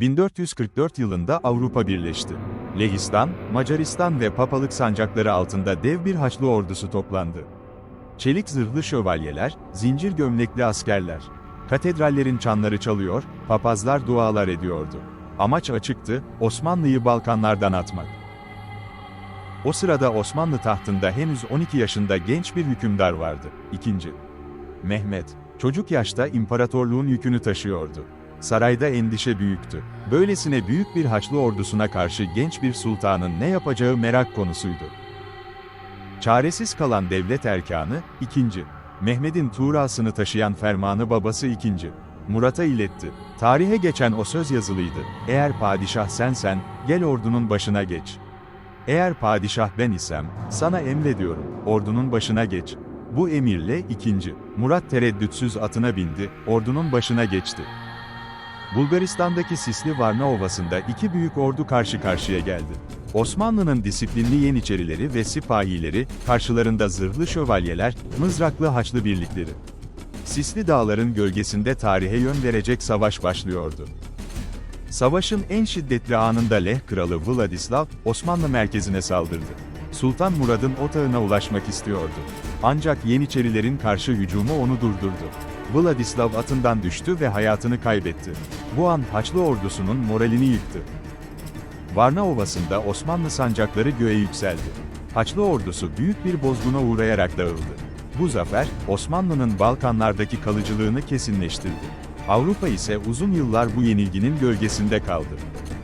1444 yılında Avrupa birleşti. Lehistan, Macaristan ve papalık sancakları altında dev bir Haçlı ordusu toplandı. Çelik zırhlı şövalyeler, zincir gömlekli askerler. Katedrallerin çanları çalıyor, papazlar dualar ediyordu. Amaç açıktı, Osmanlı'yı Balkanlardan atmak. O sırada Osmanlı tahtında henüz 12 yaşında genç bir hükümdar vardı. İkinci. Mehmet, çocuk yaşta imparatorluğun yükünü taşıyordu. Sarayda endişe büyüktü. Böylesine büyük bir Haçlı ordusuna karşı genç bir sultanın ne yapacağı merak konusuydu. Çaresiz kalan devlet erkanı, ikinci. Mehmet'in Tuğrasını taşıyan fermanı babası ikinci. Murat'a iletti. Tarihe geçen o söz yazılıydı. Eğer padişah sensen, gel ordunun başına geç. Eğer padişah ben isem, sana emrediyorum, ordunun başına geç. Bu emirle ikinci. Murat tereddütsüz atına bindi, ordunun başına geçti. Bulgaristan'daki Sisli Varna Ovası'nda iki büyük ordu karşı karşıya geldi. Osmanlı'nın disiplinli Yeniçerileri ve sipahileri, karşılarında zırhlı şövalyeler, mızraklı Haçlı birlikleri. Sisli dağların gölgesinde tarihe yön verecek savaş başlıyordu. Savaşın en şiddetli anında Leh kralı Vladislav, Osmanlı merkezine saldırdı. Sultan Murad'ın otağına ulaşmak istiyordu. Ancak Yeniçerilerin karşı hücumu onu durdurdu. Vladislav atından düştü ve hayatını kaybetti. Bu an Haçlı ordusunun moralini yıktı. Varna Ovası'nda Osmanlı sancakları göğe yükseldi. Haçlı ordusu büyük bir bozguna uğrayarak dağıldı. Bu zafer, Osmanlı'nın Balkanlardaki kalıcılığını kesinleştirdi. Avrupa ise uzun yıllar bu yenilginin gölgesinde kaldı.